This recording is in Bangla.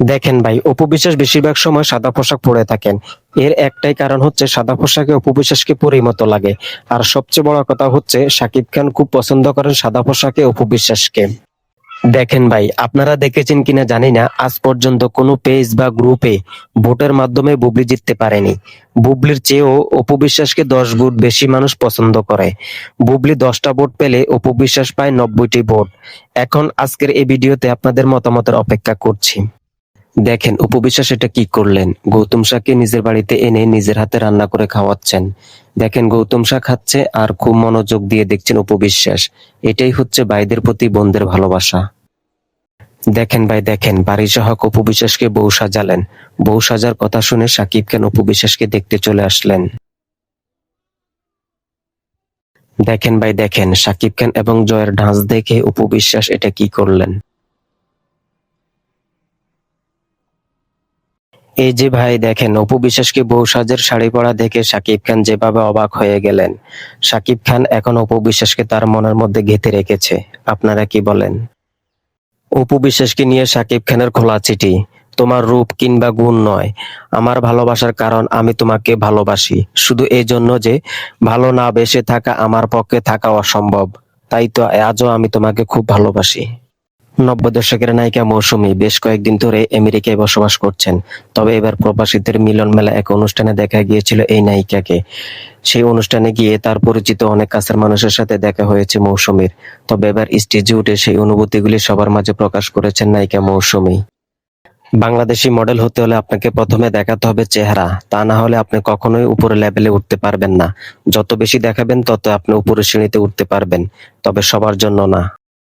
দেখেন ভাই অপু বিশ্বাস বেশিরভাগ সময় সাদা পোশাক পরে থাকেন। এর একটাই কারণ হচ্ছে সাদা পোশাকে অপু বিশ্বাসকে পরি মতো লাগে। আর সবচেয়ে বড় কথা হচ্ছে শাকিব খান খুব পছন্দ করেন সাদা পোশাকে অপু বিশ্বাসকে দেখেন ভাই, আপনারা দেখেছেন কিনা জানি না, আজ পর্যন্ত কোনো পেজ বা গ্রুপে ভোটের মাধ্যমে বুবলি জিততে পারেনি। বুবলির চেয়েও অপু বিশ্বাসকে দশ ভোট বেশি মানুষ পছন্দ করে। বুবলি দশটা ভোট পেলে অপু বিশ্বাস পায় নব্বইটি ভোট। এখন আজকের এই ভিডিওতে আপনাদের মতামতের অপেক্ষা করছি। দেখেন, উপবিশ্বাস এটা কি করলেন? গৌতম শাহকে নিজের বাড়িতে এনে নিজের হাতে রান্না করে খাওয়াচ্ছেন। দেখেন, গৌতম শাহ খাচ্ছে আর খুব মনোযোগ দিয়ে দেখছেন উপবিশ্বাস। এটাই হচ্ছে ভাইদের প্রতি বোনদের ভালোবাসা। দেখেন ভাই, দেখেন বাড়ি সহক উপবিশ্বাসকে বউ সাজালেন। বউ সাজার কথা শুনে সাকিব খান উপবিশ্বাসকে দেখতে চলে আসলেন? দেখেন ভাই, দেখেন, সাকিব খান এবং জয়ের ঢাঁস দেখে উপবিশ্বাস এটা কি করলেন? এই যে ভাই দেখেন, অপু বিশ্বাসকে বউ সাজের শাড়ি পরা দেখে সাকিব খান যেভাবে অবাক হয়ে গেলেন। সাকিব খান এখন অপু বিশ্বাসকে তার মনের মধ্যে গেঁথে রেখেছে। আপনারা কি বলেন? অপু বিশ্বাসকে নিয়ে সাকিব খানের খোলা চিঠি, তোমার রূপ কিংবা গুণ নয়, আমার ভালোবাসার কারণ আমি তোমাকে ভালোবাসি। শুধু এই জন্য যে ভালো না বেসে থাকা আমার পক্ষে থাকা অসম্ভব। তাই তো আজও আমি তোমাকে খুব ভালোবাসি। নব্বই দশকের নায়িকা মৌসুমী বেশ কয়েকদিন ধরে আমেরিকায় বসবাস করছেন। তবে এবার প্রবাসীদের মিলন মেলা এক অনুষ্ঠানে দেখা গিয়েছিল এই নায়িকাকে। সেই অনুষ্ঠানে গিয়ে তার পরিচিত অনেক কাছের মানুষের সাথে দেখা হয়েছে মৌসুমীর। তবে এবার স্টেজে উঠে সেই অনুভূতিগুলি সবার মাঝে প্রকাশ করেছেন নায়িকা মৌসুমী। বাংলাদেশি মডেল হতে হলে আপনাকে প্রথমে দেখাতে হবে চেহারা। তা না হলে আপনি কখনোই উপরে লেভেলে উঠতে পারবেন না। যত বেশি দেখাবেন, তত আপনি উপরের শ্রেণীতে উঠতে পারবেন। তবে সবার জন্য না।